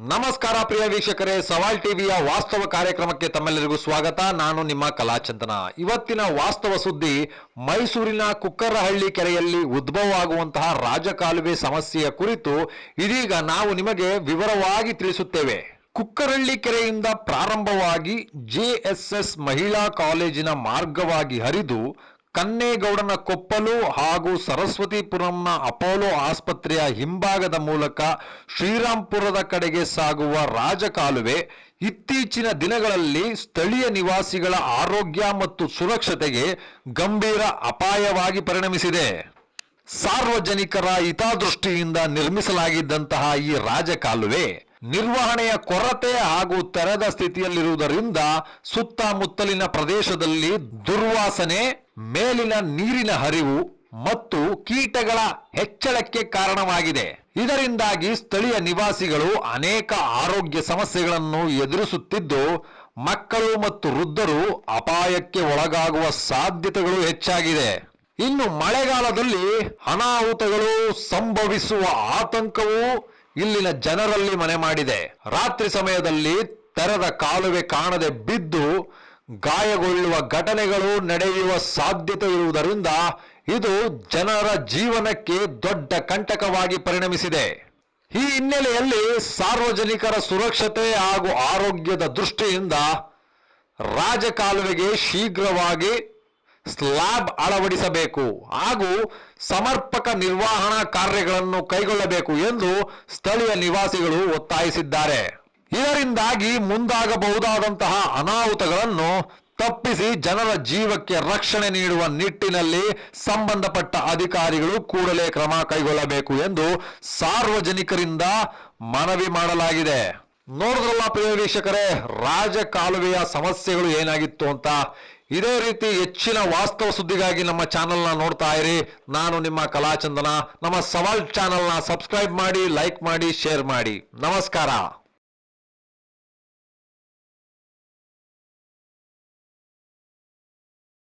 ನಮಸ್ಕಾರ ಪ್ರಿಯ ವೀಕ್ಷಕರೇ, ಸವಾಲ್ ಟಿವಿಯ ವಾಸ್ತವ ಕಾರ್ಯಕ್ರಮಕ್ಕೆ ತಮ್ಮೆಲ್ಲರಿಗೂ ಸ್ವಾಗತ. ನಾನು ನಿಮ್ಮ ಕಲಾಚಂದನ. ಇವತ್ತಿನ ವಾಸ್ತವ ಸುದ್ದಿ, ಮೈಸೂರಿನ ಕುಕ್ಕರಹಳ್ಳಿ ಕೆರೆಯಲ್ಲಿ ಉದ್ಭವ ಆಗುವಂತಹ ರಾಜಕಾಲುವೆ ಸಮಸ್ಯೆಯ ಕುರಿತು ಇದೀಗ ನಾವು ನಿಮಗೆ ವಿವರವಾಗಿ ತಿಳಿಸುತ್ತೇವೆ. ಕುಕ್ಕರಹಳ್ಳಿ ಕೆರೆಯಿಂದ ಪ್ರಾರಂಭವಾಗಿ ಜೆಎಸ್ಎಸ್ ಮಹಿಳಾ ಕಾಲೇಜಿನ ಮಾರ್ಗವಾಗಿ ಹರಿದು ಕನ್ನೇಗೌಡನ ಕೊಪ್ಪಲು ಹಾಗೂ ಸರಸ್ವತಿಪುರಂನ ಅಪೋಲೋ ಆಸ್ಪತ್ರೆಯ ಹಿಂಭಾಗದ ಮೂಲಕ ಶ್ರೀರಾಂಪುರದ ಕಡೆಗೆ ಸಾಗುವ ರಾಜಕಾಲುವೆ ಇತ್ತೀಚಿನ ದಿನಗಳಲ್ಲಿ ಸ್ಥಳೀಯ ನಿವಾಸಿಗಳ ಆರೋಗ್ಯ ಮತ್ತು ಸುರಕ್ಷತೆಗೆ ಗಂಭೀರ ಅಪಾಯವಾಗಿ ಪರಿಣಮಿಸಿದೆ. ಸಾರ್ವಜನಿಕರ ಹಿತದೃಷ್ಟಿಯಿಂದ ನಿರ್ಮಿಸಲಾಗಿದ್ದಂತಹ ಈ ರಾಜಕಾಲುವೆ ನಿರ್ವಹಣೆಯ ಕೊರತೆ ಹಾಗೂ ತೆರೆದ ಸ್ಥಿತಿಯಲ್ಲಿರುವುದರಿಂದ ಸುತ್ತಮುತ್ತಲಿನ ಪ್ರದೇಶದಲ್ಲಿ ದುರ್ವಾಸನೆ ಮೇಲಿನ ನೀರಿನ ಹರಿವು ಮತ್ತು ಕೀಟಗಳ ಹೆಚ್ಚಳಕ್ಕೆ ಕಾರಣವಾಗಿದೆ. ಇದರಿಂದಾಗಿ ಸ್ಥಳೀಯ ನಿವಾಸಿಗಳು ಅನೇಕ ಆರೋಗ್ಯ ಸಮಸ್ಯೆಗಳನ್ನು ಎದುರಿಸುತ್ತಿದ್ದು, ಮಕ್ಕಳು ಮತ್ತು ವೃದ್ಧರು ಅಪಾಯಕ್ಕೆ ಒಳಗಾಗುವ ಸಾಧ್ಯತೆಗಳು ಹೆಚ್ಚಾಗಿದೆ. ಇನ್ನು ಮಳೆಗಾಲದಲ್ಲಿ ಅನಾಹುತಗಳು ಸಂಭವಿಸುವ ಆತಂಕವು ಇಲ್ಲಿನ ಜನರಲ್ಲಿ ಮನೆ ಮಾಡಿದೆ. ರಾತ್ರಿ ಸಮಯದಲ್ಲಿ ತೆರೆದ ಕಾಲುವೆ ಕಾಣದೆ ಬಿದ್ದು ಗಾಯಗೊಳ್ಳುವ ಘಟನೆಗಳು ನಡೆಯುವ ಸಾಧ್ಯತೆ ಇರುವುದರಿಂದ ಇದು ಜನರ ಜೀವನಕ್ಕೆ ದೊಡ್ಡ ಕಂಟಕವಾಗಿ ಪರಿಣಮಿಸಿದೆ. ಈ ಹಿನ್ನೆಲೆಯಲ್ಲಿ ಸಾರ್ವಜನಿಕರ ಸುರಕ್ಷತೆ ಹಾಗೂ ಆರೋಗ್ಯದ ದೃಷ್ಟಿಯಿಂದ ರಾಜಕಾಲುವೆಗೆ ಶೀಘ್ರವಾಗಿ ಸ್ಲ್ಯಾಬ್ ಅಳವಡಿಸಬೇಕು ಹಾಗೂ ಸಮರ್ಪಕ ನಿರ್ವಹಣಾ ಕಾರ್ಯಗಳನ್ನು ಕೈಗೊಳ್ಳಬೇಕು ಎಂದು ಸ್ಥಳೀಯ ನಿವಾಸಿಗಳು ಒತ್ತಾಯಿಸಿದ್ದಾರೆ. ಇದರಿಂದಾಗಿ ಮುಂದಾಗಬಹುದಾದಂತಹ ಅನಾಹುತಗಳನ್ನು ತಪ್ಪಿಸಿ ಜನರ ಜೀವಕ್ಕೆ ರಕ್ಷಣೆ ನೀಡುವ ನಿಟ್ಟಿನಲ್ಲಿ ಸಂಬಂಧಪಟ್ಟ ಅಧಿಕಾರಿಗಳು ಕೂಡಲೇ ಕ್ರಮ ಕೈಗೊಳ್ಳಬೇಕು ಎಂದು ಸಾರ್ವಜನಿಕರಿಂದ ಮನವಿ ಮಾಡಲಾಗಿದೆ. ನೋಡಿದ್ರಲ್ಲ ಪ್ರಿಯ ವೀಕ್ಷಕರೇ, ರಾಜಕಾಲುವೆಯ ಸಮಸ್ಯೆಗಳು ಏನಾಗಿತ್ತು ಅಂತ? ಇದೇ ರೀತಿ ಹೆಚ್ಚಿನ ವಾಸ್ತವ ಸುದ್ದಿಗಾಗಿ ನಮ್ಮ ಚಾನೆಲ್ನ ನೋಡ್ತಾ ಇರಿ. ನಾನು ನಿಮ್ಮ ಕಲಾಚಂದನ. ನಮ್ಮ ಸವಾಲ್ ಚಾನೆಲ್ನ ಸಬ್ಸ್ಕ್ರೈಬ್ ಮಾಡಿ, ಲೈಕ್ ಮಾಡಿ, ಶೇರ್ ಮಾಡಿ. ನಮಸ್ಕಾರ.